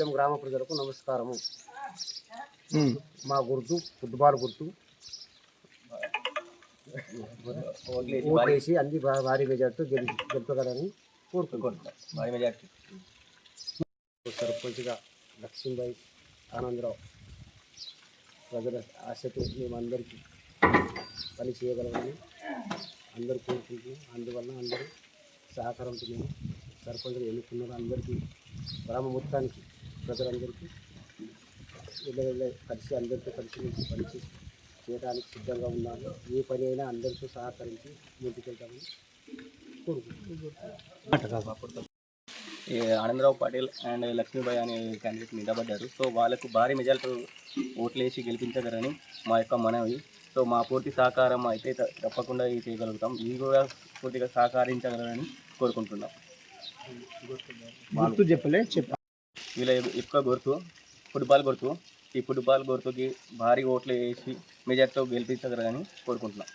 గ్రామ ప్రజలకు నమస్కారము. మా గుర్తు ఫుట్బాల్ గుర్తు. ఓటేసి అన్ని భారీ మెజార్టీతో గెలి గెలుపగలని కోరుకుంటున్నాం. భారీ మెజార్టీ. సర్పంచ్గా లక్ష్మీబాయి ఆనందరావు ప్రజల ఆశతో మేమందరికీ పని చేయగలమని అందరూ కోరుకుంటున్నాం. అందువల్ల అందరూ సహకారంతో మేము సర్పంచ్గా ఎన్నుకున్నారు అందరికీ గ్రామ మొత్తానికి ప్రజలందరికీ వెళ్ళ కలిసి అందరితో కలిసి మెలిసి పని చేసి చేయడానికి సిద్ధంగా ఉన్నాము ఏ పని అయినా అందరితో సహకరించి ముందుకెళ్తామని కోరుకుంటున్నాం ఈ ఆనందరావు పాటిల్ అండ్ లక్ష్మీబాయి అనే క్యాండిడేట్ నిలబడ్డారు. సో వాళ్ళకు భారీ మెజార్టీ ఓట్లు వేసి గెలిపించగలని మా యొక్క మనవి. సో మా పూర్తి సహకారం అయితే తప్పకుండా ఇది చేయగలుగుతాం. ఇది కూడా పూర్తిగా సహకరించగలరని కోరుకుంటున్నాం. చెప్పలే చెప్ప వీళ్ళ ఎక్కువ గుర్తు ఫుట్బాల్ గుర్తు ఈ ఫుట్బాల్ గుర్తుకి భారీ ఓట్లు వేసి మెజార్టీతో గెలిపించగలరని కోరుకుంటున్నాం.